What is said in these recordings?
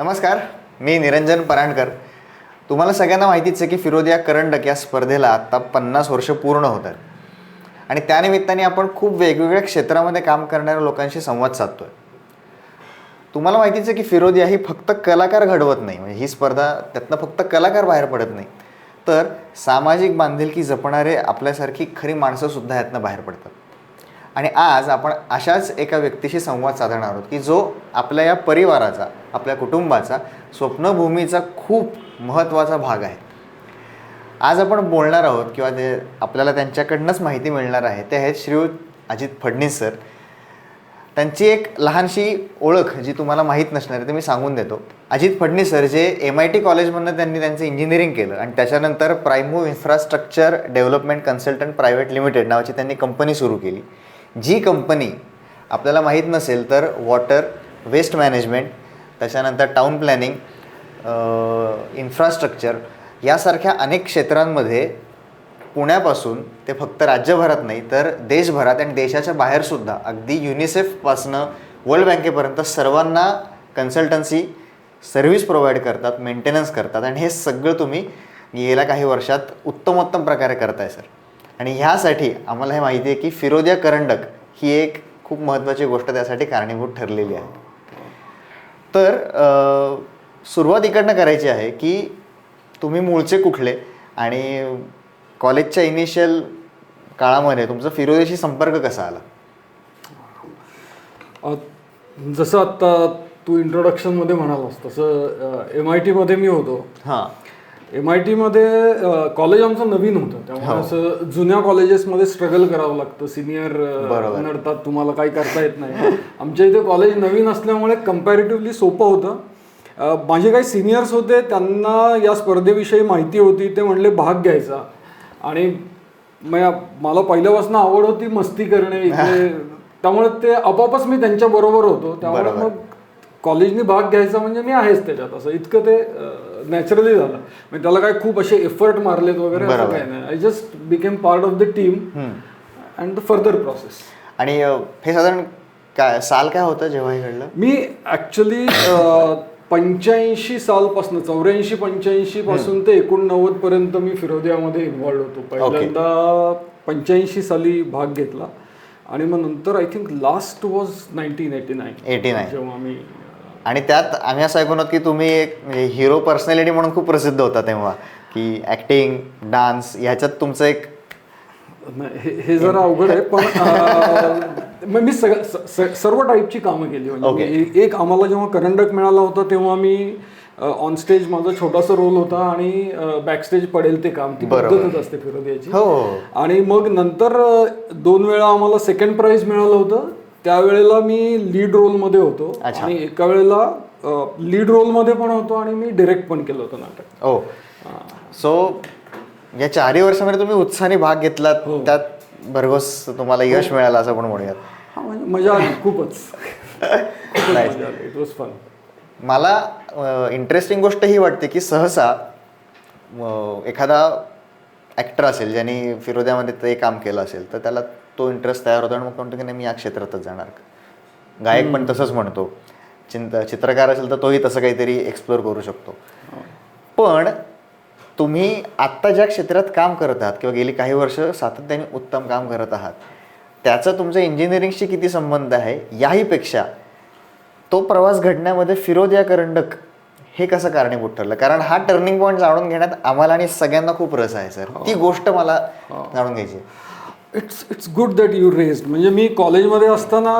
नमस्कार मी निरंजन परांडकर. तुम्हाला सगळ्यांना माहितीच आहे की फिरोदिया करंडक या स्पर्धेला आत्ता पन्नास वर्ष पूर्ण होत आहेत आणि त्यानिमित्ताने आपण खूप वेगवेगळ्या क्षेत्रामध्ये काम करणाऱ्या लोकांशी संवाद साधतो आहे तुम्हाला माहितीच आहे की फिरोदिया ही फक्त कलाकार घडवत नाही. म्हणजे ही स्पर्धा त्यातनं फक्त कलाकार बाहेर पडत नाही. तर सामाजिक बांधिलकी जपणारे आपल्यासारखी खरी माणसंसुद्धा यातनं बाहेर पडतात. आणि आज आपण अशाच एका व्यक्तीशी संवाद साधणार आहोत की जो आपल्या या परिवाराचा आपल्या कुटुंबाचा स्वप्नभूमीचा खूप महत्त्वाचा भाग आहे. आज आपण बोलणार आहोत किंवा ते आपल्याला त्यांच्याकडनंच माहिती मिळणार आहे ते आहेत श्रीयुत अजित फडणीस सर. त्यांची एक लहानशी ओळख जी तुम्हाला माहीत नसणार आहे ते मी सांगून देतो. अजित फडणीस सर जे एम आय टी कॉलेजमधनं त्यांनी त्यांचं इंजिनिअरिंग केलं आणि त्याच्यानंतर Primo infrastructure development consultant private limited नावाची त्यांनी कंपनी सुरू केली. जी कंपनी आपल्याला माहीत नसेल तर वॉटर वेस्ट मॅनेजमेंट त्याच्यानंतर टाऊन प्लॅनिंग इन्फ्रास्ट्रक्चर यासारख्या अनेक क्षेत्रांमध्ये पुण्यापासून ते फक्त राज्यभरात नाही तर देशभरात आणि देशाच्या बाहेरसुद्धा अगदी युनिसेफपासनं वर्ल्ड बँकेपर्यंत सर्वांना कन्सल्टन्सी सर्व्हिस प्रोव्हाइड करतात मेंटेनन्स करतात. आणि हे सगळं तुम्ही गेल्या काही वर्षात उत्तमोत्तम प्रकारे करताय सर. आणि ह्यासाठी आम्हाला हे माहिती आहे की फिरोदिया करंडक ही एक खूप महत्त्वाची गोष्ट त्यासाठी कारणीभूत ठरलेली आहे. तर सुरुवात इकडनं करायची आहे की तुम्ही मूळचे कुठले आणि कॉलेजच्या इनिशियल काळामध्ये तुमचा फिरोदेशी संपर्क कसा आला? जसं आत्ता तू इंट्रोडक्शनमध्ये म्हणालास तसं एम आय टीमध्ये मी होतो. हां. एम आय टीमध्ये कॉलेज आमचं नवीन होतं. त्यामुळे असं जुन्या कॉलेजेसमध्ये स्ट्रगल करावं लागतं. सिनियर नडतात तुम्हाला काही करता येत नाही. आमच्या इथे कॉलेज नवीन असल्यामुळे कम्पॅरेटिव्हली सोपं होतं. माझे काही सिनियर्स होते त्यांना या स्पर्धेविषयी माहिती होती ते म्हणले भाग घ्यायचा. आणि मला पहिल्यापासून आवड होती मस्ती करणे त्यामुळे ते आपोआपच मी त्यांच्या बरोबर होतो. त्यामुळे मग कॉलेजनी भाग घ्यायचा म्हणजे मी आहेच त्याच्यात. असं इतकं ते नॅचरली झालं. म्हणजे त्याला काय खूप असे एफर्ट मारलेत वगैरे असं काही नाही. I just became part of the team and the further process आणि हे साधारण काय साल काय होतं जेव्हा हे घडलं? मी ऍक्च्युली पंच्याऐंशी सालपासून चौऱ्याऐंशी पंच्याऐंशी पासून ते एकोणनव्वद पर्यंत मी फिरोदियामध्ये इन्व्हॉल्ड होतो. पहिल्यांदा पंच्याऐंशी साली भाग घेतला. आणि मग नंतर I think last was nineteen eighty nine eighty nine. जेव्हा मी आणि त्यात आम्ही असं ऐकून की तुम्ही एक हिरो पर्सनॅलिटी म्हणून खूप प्रसिद्ध होता तेव्हा की ॲक्टिंग डान्स ह्याच्यात तुमचं एक हे हे जरा अवघड आहे पण मी सग- स- स- सर्व टाईपची कामं केली म्हणजे एक आम्हाला जेव्हा करंडक मिळाला होता तेव्हा मी ऑन स्टेज माझा छोटासा रोल होता आणि बॅक स्टेज पडेल ते काम ती पद्धतच असते फिरोदियाची हो. आणि मग नंतर दोन वेळा आम्हाला सेकंड प्राइज मिळालं होतं. त्यावेळेला मी लीड रोलमध्ये होतो आणि एका वेळेला लीड रोलमध्ये पण होतो आणि मी डिरेक्ट पण केलं होतं नाटक. ओ सो या चारही वर्षामध्ये तुम्ही उत्साहाने भाग घेतलात त्यात भरघोस तुम्हाला यश मिळालं असं पण म्हणूयात. हा म्हणजे मजा आली खूपच. फन मला इंटरेस्टिंग गोष्ट ही वाटते की सहसा एखादा ॲक्टर असेल ज्यांनी फिरोद्यामध्ये ते काम केलं असेल तर त्याला तो इंटरेस्ट तयार होतो आणि मग म्हणतो की नाही मी या क्षेत्रातच जाणार. गायक पण तसंच म्हणतो. चिंत चित्रकार असेल तर तोही तसं काहीतरी एक्सप्लोअर करू शकतो. पण तुम्ही आत्ता ज्या क्षेत्रात काम करत आहात किंवा गेली काही वर्ष सातत्याने उत्तम काम करत आहात त्याचा तुमच्या इंजिनिअरिंगशी किती संबंध आहे? याहीपेक्षा तो प्रवास घडण्यामध्ये फिरोद या करंडक हे कसं कारणीभूत ठरलं? कारण हा टर्निंग पॉईंट जाणून घेण्यात आम्हाला आणि सगळ्यांना खूप रस आहे सर. ती गोष्ट मला जाणून घ्यायची. It's it's good that you raised म्हणजे मी कॉलेजमध्ये असताना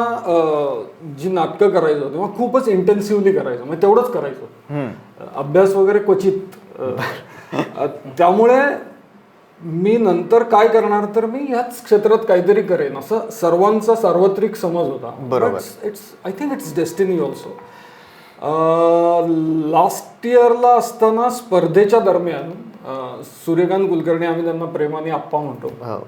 जी नाटकं करायचो तेव्हा खूपच इंटेन्सिव्हली करायचो. म्हणजे तेवढंच करायचो. अभ्यास वगैरे क्वचित. त्यामुळे मी नंतर काय करणार तर मी ह्याच क्षेत्रात काहीतरी करेन. असं सर्वांचा सार्वत्रिक समज होता. बरोबर. It's I think it's destiny also last इयरला असताना स्पर्धेच्या दरम्यान सूर्यकांत कुलकर्णी आम्ही त्यांना प्रेमाने आप्पा म्हणतो. हो.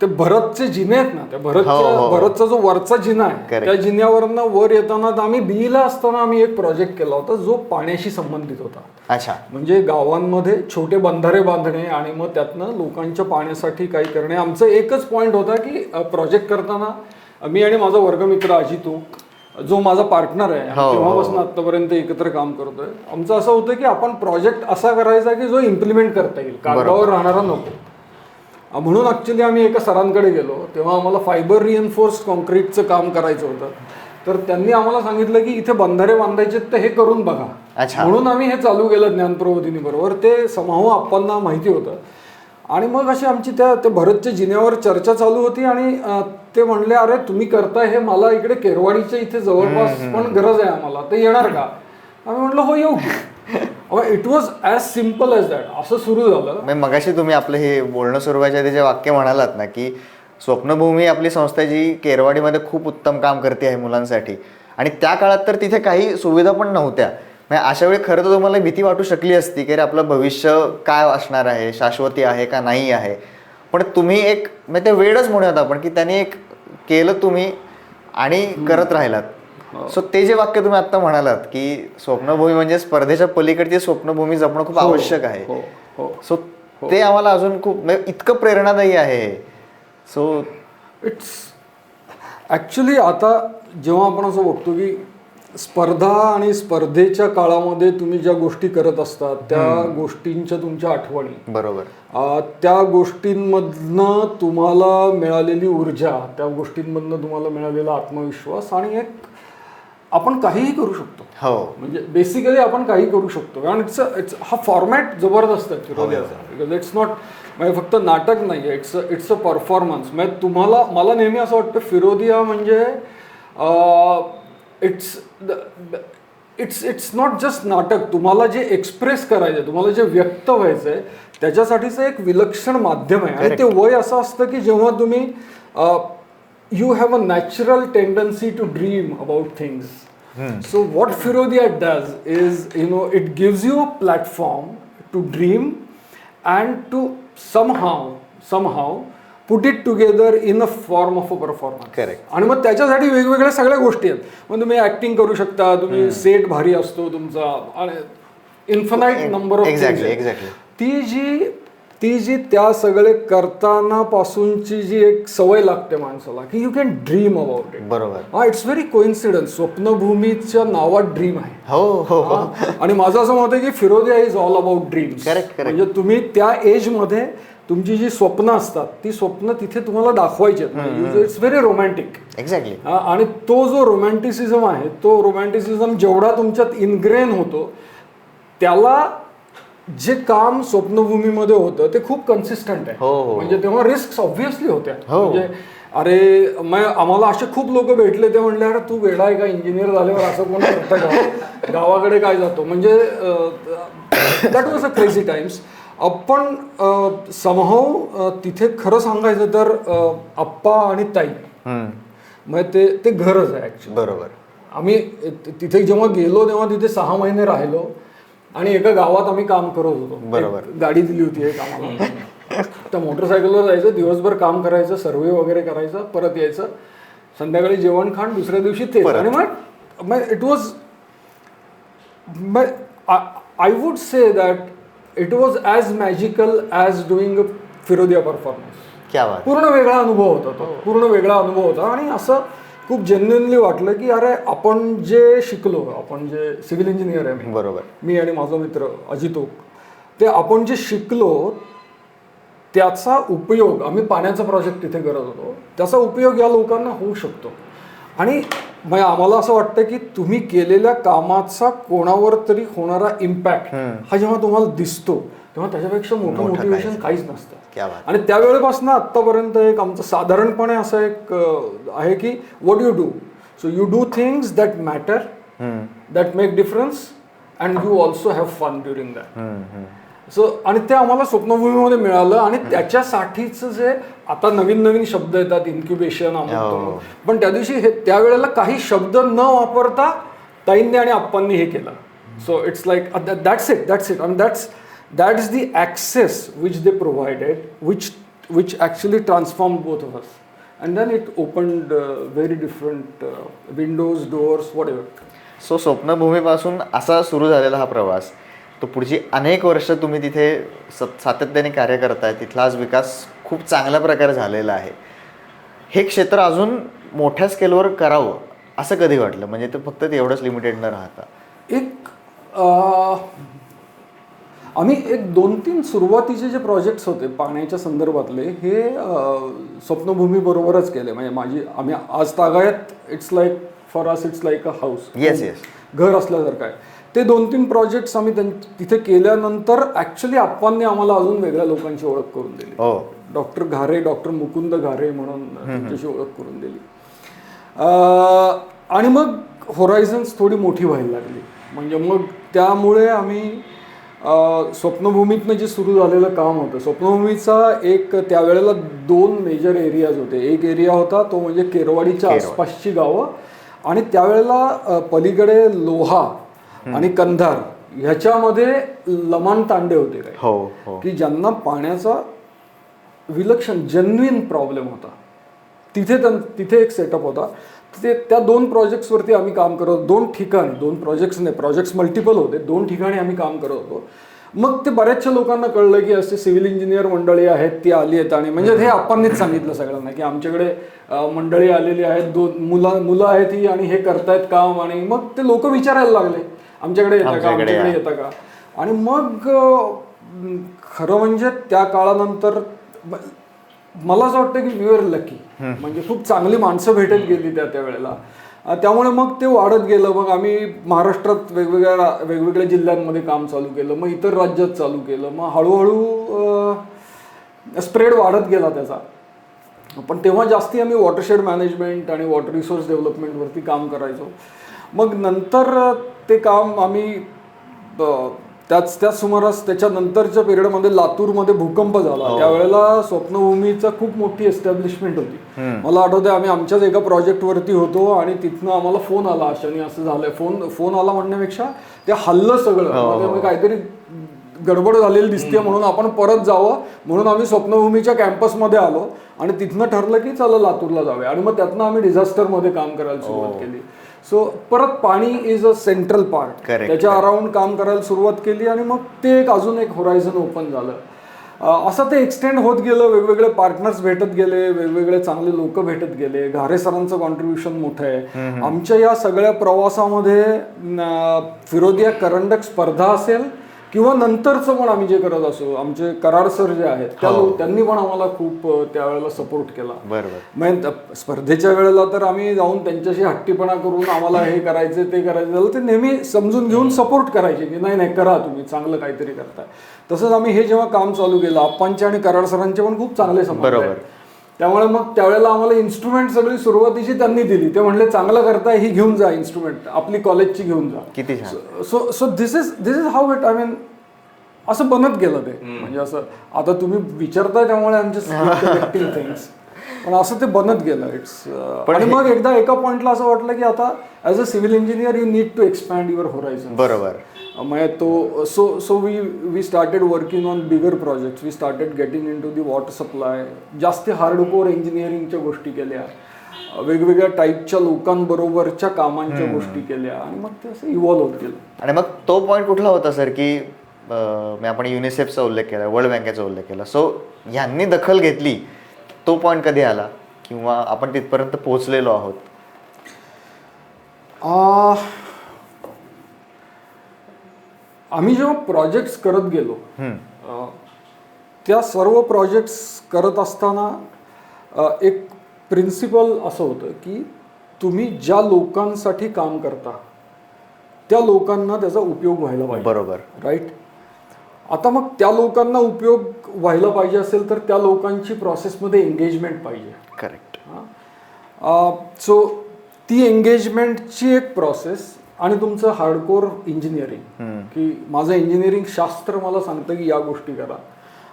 ते भरतचे जिने आहेत ना त्या हो, भरतच्या हो. भरतचा जो वरचा जिना आहे. त्या जिन्यावरनं वर येताना आम्ही बीला असताना आम्ही एक प्रोजेक्ट केला होता जो पाण्याशी संबंधित होता. अच्छा. म्हणजे गावांमध्ये छोटे बंधारे बांधणे आणि मग त्यातनं लोकांच्या पाण्यासाठी काही करणे. आमचं एकच पॉईंट होता की प्रोजेक्ट करताना मी आणि माझा वर्गमित्र अजित जो माझा पार्टनर आहे हो, हो. तेव्हापासून आतापर्यंत एकत्र काम करतोय. आमचं असं होतं की आपण प्रोजेक्ट असा करायचा की जो इम्प्लिमेंट करता येईल. कागदावर राहणारा नको. म्हणून ऍक्च्युली आम्ही एका सरांकडे गेलो. तेव्हा आम्हाला फायबर रिएन्फोर्स कॉन्क्रीटचं काम करायचं होतं. तर त्यांनी आम्हाला सांगितलं की इथे बंधारे बांधायचे तर हे करून बघा. अच्छा. म्हणून आम्ही हे चालू केलं ज्ञानप्रबोधिनी बरोबर. ते समाहू आप्पांना माहिती होतं. आणि मग अशी आमची त्या त्या भरतच्या जिन्यावर चर्चा चालू होती आणि ते म्हणले अरे तुम्ही करताय हे मला इकडे केरवाडीच्या इथे जवळपास पण गरज आहे आम्हाला. ते येणार का? आम्ही म्हटलं हो येऊ it was as simple as that असं सुरू झालं. म्हणजे मगाशी तुम्ही आपलं हे बोलणं सुरू व्हायच्या आधी जे वाक्य म्हणालात ना की स्वप्नभूमी आपली संस्था जी केरवाडीमध्ये खूप उत्तम काम करते आहे मुलांसाठी. आणि त्या काळात तर तिथे काही सुविधा पण नव्हत्या. म्हणजे अशा वेळी खरं तर तुम्हाला भीती वाटू शकली असती की अरे आपलं भविष्य काय असणार आहे? शाश्वती आहे का नाही आहे? पण तुम्ही एक म्हणजे ते वेळच म्हणूयात आपण की त्यांनी एक केलं तुम्ही आणि करत राहिलात. सो ते जे वाक्य तुम्ही आता म्हणालात की स्वप्नभूमी म्हणजे स्पर्धेच्या पलीकडची स्वप्नभूमी जपणं खूप आवश्यक आहे. हो हो सो ते आम्हाला अजून खूप म्हणजे इतकं प्रेरणादायी आहे. सो इट्स ॲक्च्युली आता जेव्हा आपण असं बघतो की स्पर्धा आणि स्पर्धेच्या काळामध्ये तुम्ही ज्या गोष्टी करत असतात त्या गोष्टींच्या तुमच्या आठवणी. बरोबर. त्या गोष्टींमधनं तुम्हाला मिळालेली ऊर्जा त्या गोष्टींमधनं तुम्हाला मिळालेला आत्मविश्वास आणि एक आपण काहीही करू शकतो. हो. म्हणजे बेसिकली आपण काही करू शकतो. कारण इट्स इट्स हा फॉर्मॅट जबरदस्त आहे फिरोदियाचा बिकॉज इट्स नॉट म्हणजे फक्त नाटक नाही आहे इट्स इट्स अ परफॉर्मन्स म्हणजे तुम्हाला मला नेहमी असं वाटतं फिरोदिया म्हणजे it's it's it's not just नाटक. तुम्हाला जे एक्सप्रेस करायचं आहे तुम्हाला जे व्यक्त व्हायचं आहे त्याच्यासाठीचं एक विलक्षण माध्यम आहे. आणि ते वय असं असतं की जेव्हा तुम्ही you have a natural tendency to dream about things So what Firodia does is, you know, it gives you a platform to dream and to somehow, somehow put it together in a form of a performance. Correct. आणि मग त्याच्यासाठी वेगवेगळ्या सगळ्या गोष्टी आहेत मग तुम्ही acting करू शकता तुम्ही सेट भारी असतो तुमचा आणि infinite number of Exactly, exactly. ती जी ती जी त्या सगळे करताना पासूनची जी एक सवय लागते माणसाला की you can dream about it बरोबर. हा इट्स व्हेरी कोइन्सिडन्स स्वप्नभूमीच्या नावात ड्रीम आहे. हो हो हो. आणि माझं असं मत आहे की Firodia is all about dreams Correct, correct. म्हणजे तुम्ही त्या एजमध्ये तुमची जी स्वप्न असतात ती स्वप्न तिथे तुम्हाला दाखवायची इट्स व्हेरी रोमॅन्टिक एक्झॅक्टली आणि तो जो रोमॅन्टिसिझम आहे तो रोमॅन्टिसिझम जेवढा तुमच्यात इनग्रेन होतो त्याला जे काम स्वप्नभूमीमध्ये होतं ते खूप कन्सिस्टंट आहे. हो, हो. म्हणजे तेव्हा रिस्क ऑब्व्हियसली होत्या. हो. म्हणजे अरे मग आम्हाला असे खूप लोक भेटले ते म्हणले अरे तू वेडा आहे का? इंजिनियर झाल्यावर असं कोण करतं का गावाकडे काय जातो? म्हणजे that was a crazy times आपण समहाव तिथे खरं सांगायचं तर आप्पा आणि ताई मग ते ते घरच आहे ऍक्च्युली बरोबर. आम्ही तिथे जेव्हा गेलो तेव्हा तिथे सहा महिने राहिलो. आणि एका गावात आम्ही काम करत होतो. बरोबर. गाडी दिली होती एक आम्हाला. त्या मोटरसायकलवर जायचं दिवसभर काम करायचं सर्वे वगैरे करायचं परत यायचं. संध्याकाळी जेवण खाण दुसऱ्या दिवशी ते आणि मग it was I would say that it was as magical as doing Firodia performance क्या बात. पूर्ण वेगळा अनुभव होता तो. पूर्ण वेगळा अनुभव होता. आणि असं खूप जेन्युनली वाटलं की अरे आपण जे शिकलो आपण जे सिव्हिल इंजिनियर आहे मी बरोबर. मी आणि माझा मित्र अजित ओक ते आपण जे शिकलो त्याचा उपयोग आम्ही पाण्याचा प्रोजेक्ट तिथे करत होतो त्याचा उपयोग या लोकांना होऊ शकतो. आणि मग आम्हाला असं वाटतं की तुम्ही केलेल्या कामाचा कोणावर तरी होणारा इम्पॅक्ट हा जेव्हा तुम्हाला दिसतो तेव्हा त्याच्यापेक्षा मोठं मोटिवेशन काहीच नसतं. क्या बात. आणि त्यावेळेपासून आत्तापर्यंत एक आमचं साधारणपणे असं एक आहे की what you do so you do things that matter that make difference and you also have fun during that so आणि ते आम्हाला स्वप्नभूमीमध्ये मिळालं आणि त्याच्यासाठीच जे आता नवीन नवीन शब्द येतात इन्क्युबेशन हो. पण त्या दिवशी हे त्यावेळेला काही शब्द न वापरता ताईंनी आणि आप्पांनी हे केलं. So it's like that's it that's it आणि that's that is the access which they provided which which actually transform both of us and then it opened very different windows doors whatever so स्वप्नभूमीपासून असा सुरू झालेला हा प्रवास तो पुढची अनेक वर्ष तुम्ही तिथे सत सातत्याने कार्य करताय तिथला आज विकास खूप चांगल्या प्रकारे झालेला आहे. हे क्षेत्र अजून मोठ्या स्केलवर करावं असं कधी वाटलं? म्हणजे ते फक्त तेवढंच लिमिटेड न राहता. एक आम्ही एक दोन तीन सुरुवातीचे जे प्रोजेक्ट्स होते पाण्याच्या संदर्भातले हे अं, स्वप्नभूमी बरोबरच केले. म्हणजे माझी आम्ही आज तागायत it's like for us it's like a house yes yes घर असल्यासारखं आहे ते दोन तीन प्रोजेक्ट्स आम्ही त्यां- तिथे केल्यानंतर ॲक्च्युली आप्पांनी आम्हाला अजून वेगळ्या लोकांची ओळख करून दिली. हो. डॉक्टर घारे डॉक्टर मुकुंद घारे म्हणून त्यांच्याशी ओळख करून दिली. आणि मग होरायझन्स थोडी मोठी व्हायला लागली. म्हणजे मग त्यामुळे आम्ही स्वप्नभूमीतनं जे सुरू झालेलं काम होतं स्वप्नभूमीचा एक त्यावेळेला दोन मेजर एरियाज होते. एक एरिया होता तो म्हणजे केरवाडीच्या आसपासची गावं आणि त्यावेळेला पलीकडे लोहा आणि कंधार ह्याच्यामध्ये लमाण तांडे होते काही. हो हो. की ज्यांना पाण्याचा विलक्षण जेन्युइन प्रॉब्लेम होता. तिथे तिथे एक सेटअप होता. ते त्या दोन प्रोजेक्ट्सवरती आम्ही काम करत होतो. दोन ठिकाणी दोन प्रोजेक्ट्स नाही प्रोजेक्ट्स मल्टिपल होते. दोन ठिकाणी आम्ही काम करत होतो. मग ते बऱ्याचशा लोकांना कळलं की असे सिव्हिल इंजिनियर मंडळी आहेत ती आली आहेत आणि म्हणजे हे आपणच सांगितलं सगळ्यांना की आमच्याकडे मंडळी आलेली आहेत. दोन मुलं मुलं आहेत ही आणि हे करतायत काम आणि मग ते लोक विचारायला लागले. आमच्याकडे येतं का? आमच्याकडे येतं का? आणि मग खरं म्हणजे त्या काळानंतर मला असं वाटतं की व्युअर लकी म्हणजे खूप चांगली माणसं भेटत गेली त्या त्यावेळेला त्यामुळे मग ते वाढत गेलं. मग आम्ही महाराष्ट्रात वेगवेगळ्या वेगवेगळ्या जिल्ह्यांमध्ये काम चालू केलं. मग इतर राज्यात चालू केलं. मग हळूहळू स्प्रेड वाढत गेला त्याचा. पण तेव्हा जास्ती आम्ही वॉटरशेड मॅनेजमेंट आणि वॉटर रिसोर्स डेव्हलपमेंटवरती काम करायचो. मग नंतर ते काम आम्ही त्याच त्याच सुमारास त्याच्यानंतरच्या पिरियडमध्ये लातूरमध्ये भूकंप झाला. त्यावेळेला स्वप्नभूमीचा खूप मोठी एस्टॅब्लिशमेंट होती. मला आठवते आम्ही आमच्याच एका प्रोजेक्टवरती होतो आणि तिथनं आम्हाला फोन आला अशाने असं झालंय. फोन फोन आला म्हणण्यापेक्षा ते हल्लं सगळं. मग त्यामुळे काहीतरी गडबड झालेली दिसते म्हणून आपण परत जावं म्हणून आम्ही स्वप्नभूमीच्या कॅम्पसमध्ये आलो आणि तिथनं ठरलं की चला लातूरला जाऊया. आणि मग त्यातनं आम्ही डिझास्टरमध्ये काम करायला सुरुवात केली. सो परत पाणी इज अ सेंट्रल पार्ट त्याच्या अराउंड काम करायला सुरुवात केली आणि मग ते एक अजून एक होरायझन ओपन झालं. असं ते एक्सटेंड होत गेलं वेगवेगळे पार्टनर्स भेटत गेले वेगवेगळे चांगले लोक भेटत गेले. घारे सरांचं कॉन्ट्रीब्युशन मोठं आहे. आमच्या या सगळ्या प्रवासामध्ये फिरोदिया करंडक स्पर्धा असेल किंवा नंतरचं पण आम्ही जे करत असो आमचे कराड सर जे आहेत त्या लोक त्यांनी पण आम्हाला खूप त्यावेळेला सपोर्ट केला. बरोबर. म्हणजे स्पर्धेच्या वेळेला तर आम्ही जाऊन त्यांच्याशी हट्टीपणा करून आम्हाला हे करायचं ते करायचं झालं ते नेहमी समजून घेऊन सपोर्ट करायचे की नाही नाही करा तुम्ही चांगलं काहीतरी करताय. तसंच आम्ही हे जेव्हा काम चालू केलं आप्पांचे आणि कराड सरांचे पण खूप चांगले संबंध. बरोबर. त्यामुळे मग त्यावेळेला आम्हाला इन्स्ट्रुमेंट सगळी सुरुवातीची त्यांनी दिली. ते म्हणले चांगलं करताय ही घेऊन जा इन्स्ट्रुमेंट आपली कॉलेजची घेऊन जा. किती छान. So so this is this is how it I mean असं बनत गेलं ते. म्हणजे असं आता तुम्ही विचारताय त्यामुळे आमचे थिंग्स पण असं ते बनत गेलं. इट्स आणि मग एकदा एका पॉइंटला असं वाटलं की आता as a civil engineer you need to expand your horizon बरोबर. म्हणजे तो so so we we started working on bigger projects we started getting into the water supply जास्त हार्डकोर इंजिनिअरिंगच्या गोष्टी केल्या. वेगवेगळ्या टाईपच्या लोकांबरोबरच्या कामांच्या गोष्टी केल्या. आणि मग ते असं इव्हॉल्व होत गेलं आणि मग तो पॉईंट कुठला होता सर की अं, आपण युनिसेफचा उल्लेख केला वर्ल्ड बँकेचा उल्लेख केला. सो ह्यांनी दखल घेतली. तो पॉईंट कधी आला? किंवा आपण तिथपर्यंत पोहोचलेलो आहोत? आम्ही जेव्हा प्रोजेक्ट्स करत गेलो अ, त्या सर्व प्रोजेक्ट्स करत असताना अ, एक प्रिन्सिपल असं होतं की तुम्ही ज्या लोकांसाठी काम करता त्या लोकांना त्याचा उपयोग व्हायला पाहिजे. बरोबर. राईट आता मग त्या लोकांना उपयोग व्हायला पाहिजे असेल तर त्या लोकांची प्रोसेसमध्ये एंगेजमेंट पाहिजे. करेक्ट सो ती एंगेजमेंटची एक प्रोसेस आणि तुमचं हार्डकोर इंजिनिअरिंग की माझं इंजिनिअरिंग शास्त्र मला सांगतं की या गोष्टी करा.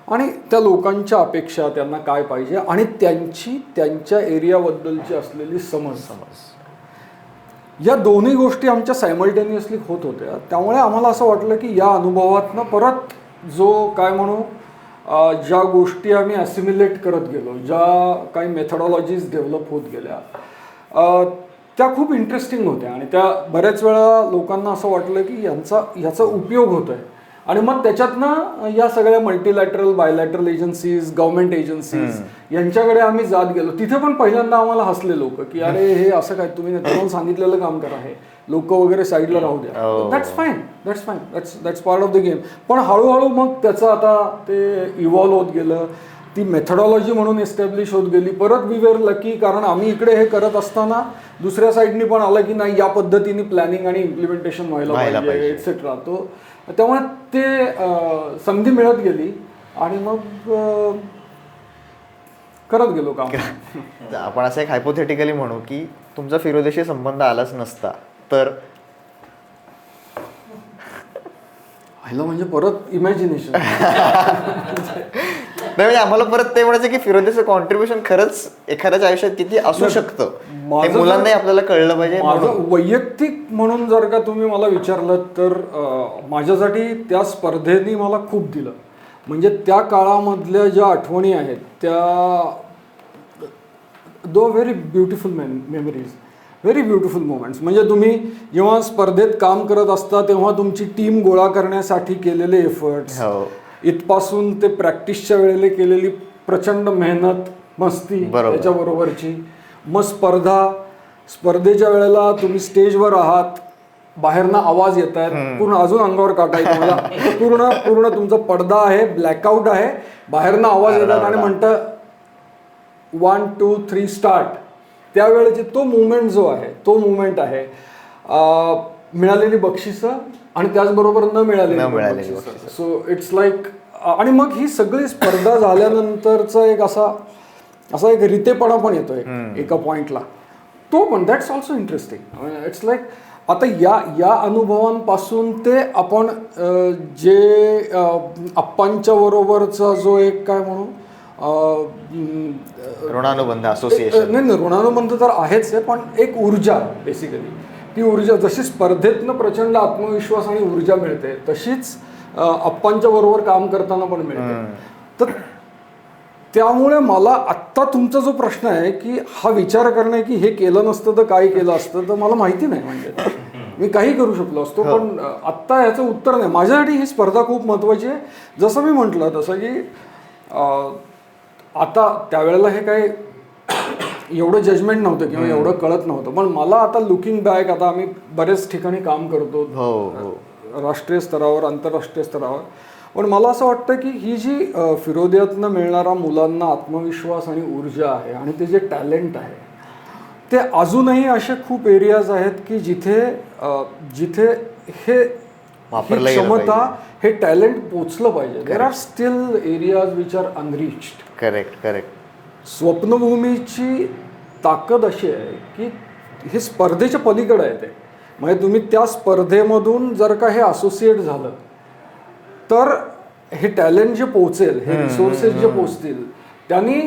आणि त्या लोकांच्या अपेक्षा त्यांना काय पाहिजे आणि त्यांची त्यांच्या एरियाबद्दलची असलेली समज. समज. या दोन्ही गोष्टी आमच्या सायमल्टेनियसली होत होत्या. त्यामुळे आम्हाला असं वाटलं की या अनुभवातनं परत जो काय म्हणू ज्या गोष्टी आम्ही ॲसिम्युलेट करत गेलो ज्या काही मेथडॉलॉजीज डेव्हलप होत गेल्या त्या खूप इंटरेस्टिंग होत्या. आणि त्या बऱ्याच वेळा लोकांना असं वाटलं की यांचा ह्याचा उपयोग होतो आहे आणि मग त्याच्यातनं या सगळ्या multilateral bilateral agencies government agencies यांच्याकडे आम्ही जात गेलो. तिथे पण पहिल्यांदा आम्हाला हसले लोक की अरे हे असं काय तुम्ही तुम्हाला सांगितलेलं काम करा हे. लोक वगैरे साईडला राहू द्या. That's fine that's fine that's that's part of the game पण हळूहळू मग त्याचं आता ते इव्हॉल्व्ह होत गेलं. ती मेथडॉलॉजी म्हणून एस्टॅब्लिश होत गेली. परत वी वेअर लकी कारण आम्ही इकडे हे करत असताना दुसऱ्या साईडनी पण आलं की नाही या पद्धतीने प्लॅनिंग आणि इम्प्लिमेंटेशन व्हायला व्हायला पाहिजे. एक्सेट्रा तो त्यामुळे ते संधी मिळत गेली आणि मग करत गेलो काम. आपण असं एक हायपोथेटिकली म्हणू की तुमचा फिरोदेशी संबंध आलाच नसता तर? पाहिलं म्हणजे परत इमॅजिनेशन नाही म्हणजे आम्हाला परत ते म्हणायचं की फिरोदेचं कॉन्ट्रीब्युशन खरंच एखाद्याच्या आयुष्यात किती असू शकतं. माझं मुलांनाही आपल्याला कळलं पाहिजे म्हणून. माझं वैयक्तिक म्हणून जर का तुम्ही मला विचारलं तर अं, माझ्यासाठी त्या स्पर्धेने मला खूप दिलं. म्हणजे त्या काळामधल्या ज्या आठवणी आहेत त्या though very beautiful memories very beautiful moments म्हणजे तुम्ही जेव्हा स्पर्धेत काम करत असता तेव्हा तुमची टीम गोळा करण्यासाठी केलेले एफर्ट्स हो. इथपासून ते प्रॅक्टिसच्या वेळेला केलेली प्रचंड मेहनत मस्ती बरोबर. त्याच्याबरोबरची मग स्पर्धा स्पर्धेच्या वेळेला तुम्ही स्टेजवर आहात बाहेरनं आवाज येत आहेत पूर्ण अजून अंगावर काटायचं मला पूर्ण पूर्ण तुमचा पडदा आहे ब्लॅकआउट आहे बाहेरनं आवाज येतात आणि म्हणतं वन टू थ्री स्टार्ट त्यावेळेचे तो मुवमेंट जो आहे तो मुवमेंट आहे अं, मिळालेली बक्षिसं आणि त्याचबरोबर न बक्षिसं. सो इट्स लाईक आणि मग ही सगळी स्पर्धा झाल्यानंतरचा एक असा असा एक रितेपणा पण येतोय एका पॉइंटला तो पण that's also interesting it's like आता या या अनुभवांपासून ते आपण जे आप्पांच्या बरोबरचा जो एक काय म्हणू ऋणानुबंध असोसिएशन नाही ऋणानुबंध तर आहेच आहे पण एक ऊर्जा बेसिकली ती ऊर्जा जशी स्पर्धेतनं प्रचंड आत्मविश्वास आणि ऊर्जा मिळते तशीच अप्पांच्या बरोबर काम करताना पण मिळते. तर त्यामुळे मला आत्ता तुमचा जो प्रश्न आहे की हा विचार करणे की हे केलं नसतं तर काय केलं असतं तर मला माहिती नाही म्हणजे. मी काही करू शकलो असतो पण आत्ता ह्याचं उत्तर नाही. माझ्यासाठी ही स्पर्धा खूप महत्त्वाची आहे. जसं मी म्हटलं तसं की आता त्यावेळेला हे काय एवढं जजमेंट नव्हतं किंवा एवढं कळत नव्हतं. पण मला आता लुकिंग बॅक आता आम्ही बरेच ठिकाणी काम करतो. हो हो. राष्ट्रीय स्तरावर आंतरराष्ट्रीय स्तरावर. पण मला असं वाटतं की ही जी फिरोदियातनं मिळणारा मुलांना आत्मविश्वास आणि ऊर्जा आहे आणि ते जे टॅलेंट आहे ते अजूनही असे खूप एरियाज आहेत की जिथे जिथे हे क्षमता हे टॅलेंट पोचलं पाहिजे. There are still areas which are unreached correct correct स्वप्नभूमीची ताकद अशी आहे की हे स्पर्धेच्या पलीकडे आहे ते. म्हणजे तुम्ही त्या स्पर्धेमधून जर का हे असोसिएट झालं तर हे टॅलेंट जे पोचेल हे रिसोर्सेस जे पोचतील त्यांनी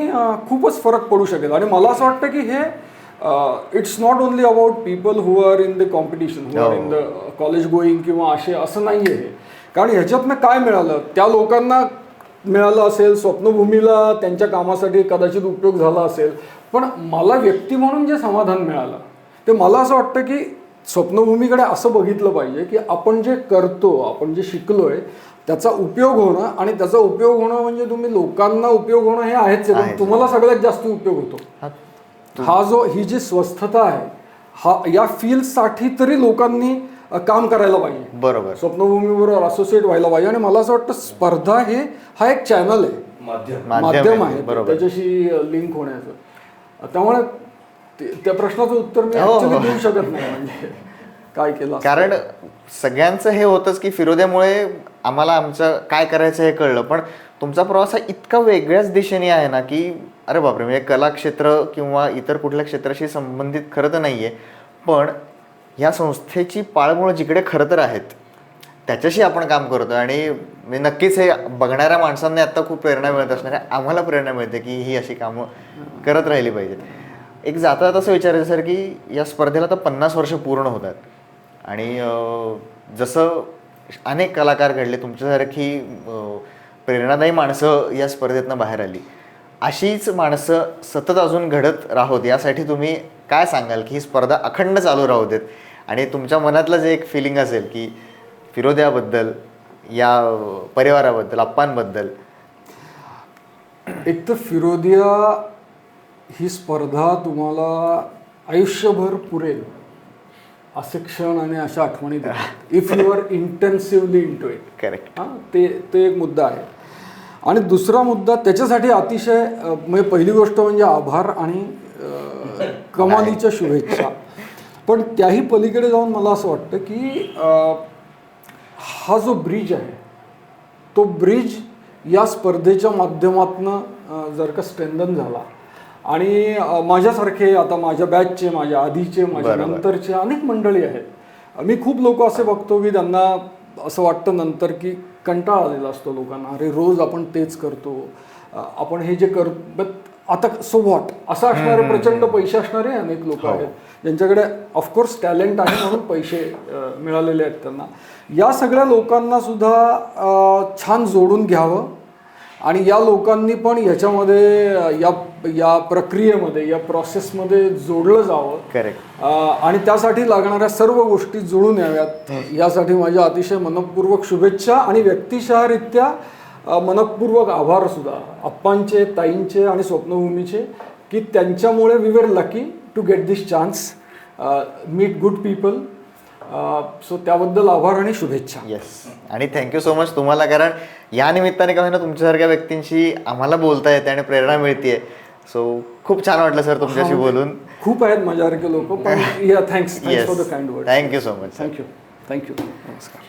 खूपच फरक पडू शकेल. आणि मला असं वाटतं की हे it's not only about people who are in the competition who are in the college going किंवा असे असं नाही आहे कारण ह्याच्यातनं काय मिळालं? त्या लोकांना मिळालं असेल स्वप्नभूमीला त्यांच्या कामासाठी कदाचित उपयोग झाला असेल. पण मला व्यक्ती म्हणून जे समाधान मिळालं ते मला असं वाटतं की स्वप्नभूमीकडे असं बघितलं पाहिजे की आपण जे करतो आपण जे शिकलोय त्याचा उपयोग होणं आणि त्याचा उपयोग होणं म्हणजे तुम्ही लोकांना उपयोग होणं हे आहेच आहे. तुम्हाला सगळ्यात जास्त उपयोग होतो. हा. जो ही जी स्वस्थता आहे हा या फील्डसाठी तरी लोकांनी काम करायला पाहिजे. बरोबर. स्वप्नभूमीबरोबर असोसिएट व्हायला पाहिजे. आणि मला असं वाटतं स्पर्धा हे हा एक चॅनल आहे. माध्यम. माध्यम आहे त्याच्याशी लिंक होण्याचं. त्यामुळे ते- त्या प्रश्नाचं उत्तर मी हो. देऊ शकत नाही. म्हणजे काय केलं. कारण सगळ्यांचं हे होतंच की फिरोद्यामुळे आम्हाला आमचं काय करायचं हे कळलं. पण तुमचा प्रवास हा इतका वेगळ्याच दिशेने आहे ना की अरे बापरे म्हणजे कला क्षेत्र किंवा इतर कुठल्या क्षेत्राशी संबंधित खरं तर नाही आहे पण ह्या संस्थेची पाळमुळं जिकडे खरं तर आहेत त्याच्याशी आपण काम करतो आणि नक्कीच हे बघणाऱ्या माणसांना आत्ता खूप प्रेरणा मिळत असणार आहे. आम्हाला प्रेरणा मिळते की ही अशी कामं करत राहिली पाहिजेत. एक जाता जाता असं विचारायचं सर की या स्पर्धेला तर पन्नास वर्ष पूर्ण होतात. आणि जसं अनेक कलाकार घडले तुमच्यासारखी प्रेरणादायी माणसं या स्पर्धेतनं बाहेर आली. अशीच माणसं सतत अजून घडत राहोत यासाठी तुम्ही काय सांगाल की ही स्पर्धा अखंड चालू राहू देत? आणि तुमच्या मनातलं जे एक फिलिंग असेल की फिरोद्याबद्दल या परिवाराबद्दल अप्पांबद्दल एक तर फिरोदिया ही स्पर्धा तुम्हाला आयुष्यभर पुरेल असे क्षण आणि अशा आठवणी if you are intensively into it correct हां ते ते एक मुद्दा आहे. आणि दुसरा मुद्दा त्याच्यासाठी अतिशय म्हणजे पहिली गोष्ट म्हणजे आभार आणि कमालीच्या शुभेच्छा. पण त्याही पलीकडे जाऊन मला असं वाटतं की हा जो ब्रिज आहे तो ब्रिज या स्पर्धेच्या माध्यमातनं जर का स्ट्रेंदन झाला आणि माझ्यासारखे आता माझ्या बॅचचे माझ्या आधीचे माझ्या. नंतरचे अनेक मंडळी आहेत. मी खूप लोक असे बघतो की त्यांना असं वाटतं नंतर की कंटाळा आलेला असतो लोकांना. अरे रोज आपण तेच करतो. आपण हे जे कर आता सो व्हॉट असं असणारे प्रचंड पैसे असणारे अनेक लोक आहेत. ज्यांच्याकडे ऑफकोर्स टॅलेंट आहे म्हणून पैसे मिळालेले आहेत त्यांना. या सगळ्या लोकांना सुद्धा छान जोडून घ्यावं. आणि या लोकांनी पण याच्यामध्ये या या प्रक्रियेमध्ये या प्रोसेसमध्ये जोडलं जावं. करेक्ट आणि त्यासाठी लागणाऱ्या सर्व गोष्टी जुळून याव्यात. यासाठी माझ्या अतिशय मनपूर्वक शुभेच्छा आणि व्यक्तिशःरित्या अ, मनपूर्वक आभार सुद्धा अप्पांचे ताईंचे आणि स्वप्नभूमीचे की त्यांच्यामुळे we were lucky to get this chance meet good people so त्याबद्दल आभार आणि शुभेच्छा. येस आणि थँक्यू सो मच तुम्हाला कारण या निमित्ताने काय ना तुमच्यासारख्या व्यक्तींशी आम्हाला बोलता येते आणि प्रेरणा मिळते सो खूप छान वाटलं सर तुमच्याशी बोलून. खूप आहेत माझ्यासारखे लोक पण या thanks thank you so much thank you thank you नमस्कार